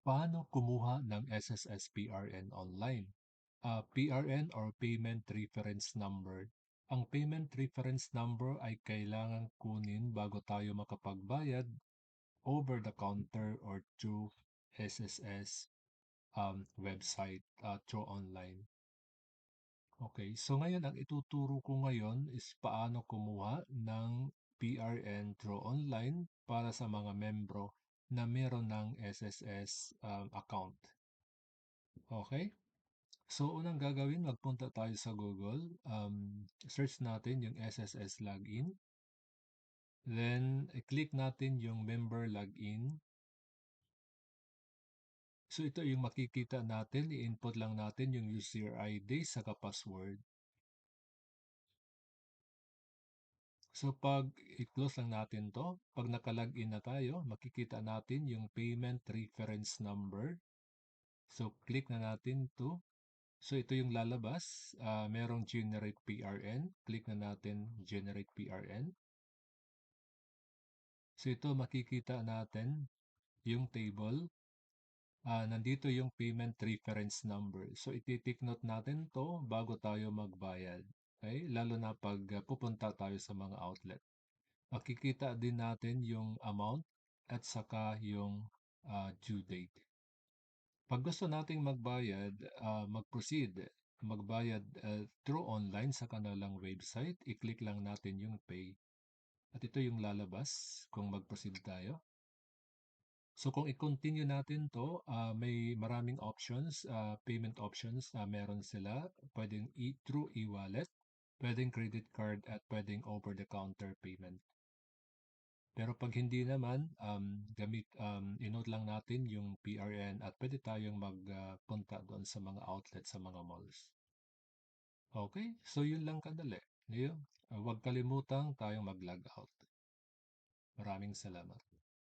Paano kumuha ng SSS-PRN online? Ah, PRN or Payment Reference Number. Ang Payment Reference Number ay kailangang kunin bago tayo makapagbayad over the counter or through SSS um, website uh, through online. Okay, so ngayon ang ituturo ko ngayon is paano kumuha ng PRN through online para sa mga membro na meron ng SSS um, account. Okay? So, unang gagawin, magpunta tayo sa Google. Um, search natin yung SSS login. Then, i-click natin yung member login. So, ito yung makikita natin. I-input lang natin yung user ID saka password. So, pag i-close lang natin to, pag nakalagin na tayo, makikita natin yung payment reference number. So, click na natin to. So, ito yung lalabas. Uh, merong generate PRN. Click na natin generate PRN. So, ito makikita natin yung table. Uh, nandito yung payment reference number. So, iti-take note natin to bago tayo magbayad. Okay? Lalo na pag uh, pupunta tayo sa mga outlet. Makikita din natin yung amount at saka yung uh, due date. Pag gusto nating magbayad, uh, mag-proceed, magbayad uh, through online sa kanilang website, i-click lang natin yung pay. At ito yung lalabas kung mag-proceed tayo. So kung i-continue natin to, uh, may maraming options, uh, payment options, uh, meron sila. Pwedeng e through e-wallet, pwedeng credit card, at pwedeng over-the-counter payment. Pero pag hindi naman, um, gamit, um, inote lang natin yung PRN at pwede tayong magpunta uh, doon sa mga outlet sa mga malls. Okay, so yun lang kadali. Yun. Uh, huwag kalimutang tayong mag-log out. Maraming salamat.